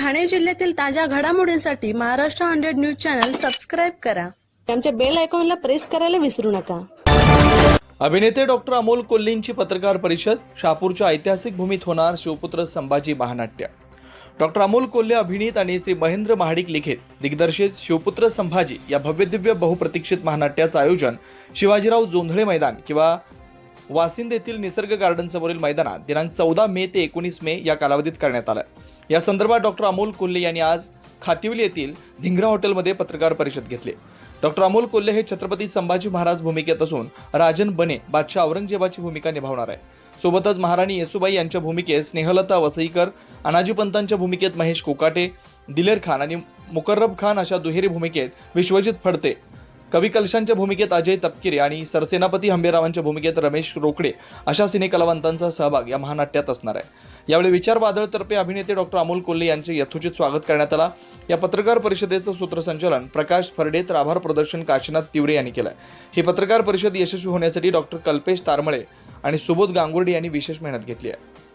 ठाणे जिल्ह्यातील ताज्या घडामोडींसाठी Maharashtra hundred news channel subscribe करा. आमच्या बेल आयकॉनला प्रेस करायला विसरू नका. अभिनेते डॉक्टर अमोल कोल्लींची पत्रकार परिषद शापूरच्या ऐतिहासिक भूमीत होणार शिवपुत्र संभाजी महानाट्य. डॉक्टर अमोल कोल्हे अभिनीत आणि श्री महेंद्र महाडिक लिखित दिग्दर्शित शिवपुत्र संभाजी या भव्यदिव्य बहुप्रतीक्षित महानाट्याचं आयोजन शिवाजीराव जोंधळे मैदान किंवा वासिंद येथील निसर्ग गार्डन समोरील मैदानात दिनांक चौदा मे ते एकोणीस मे या कालावधीत करण्यात आलं. या संदर्भात डॉक्टर अमोल कोल्हे यांनी आज खातिवली येथील धिंगरा हॉटेलमध्ये पत्रकार परिषद घेतली. डॉक्टर अमोल कोल्हे हे छत्रपती संभाजी महाराज भूमिकेत असून राजन बने बादशाह औरंगजेबाची भूमिका निभावणार आहे सोबतच महाराणी येसुबाई यांच्या भूमिकेत स्नेहलता वसईकर अनाजी पंतांच्या भूमिकेत महेश कोकाटे दिलेर खान आणि मुकर्रब खान अशा दुहेरी भूमिकेत विश्वजित फडते. कवी कलशांच्या भूमिकेत अजय तपकिरे आणि सरसेनापती हंबीरावांच्या भूमिकेत रमेश रोकडे अशा सिनेकलावंतांचा सहभाग या महानाट्यात असणार आहे. यावेळी विचार वादळतर्फे अभिनेते डॉक्टर अमोल कोल्हे यांचे यथोचित स्वागत करण्यात आला. या पत्रकार परिषदेचं सूत्रसंचालन प्रकाश फरडे तर आभार प्रदर्शन काशीनाथ तिवरे यांनी केलं ही पत्रकार परिषद यशस्वी होण्यासाठी डॉक्टर कल्पेश तारमळे आणि सुबोध गांगुर्डे यांनी विशेष मेहनत घेतली आहे.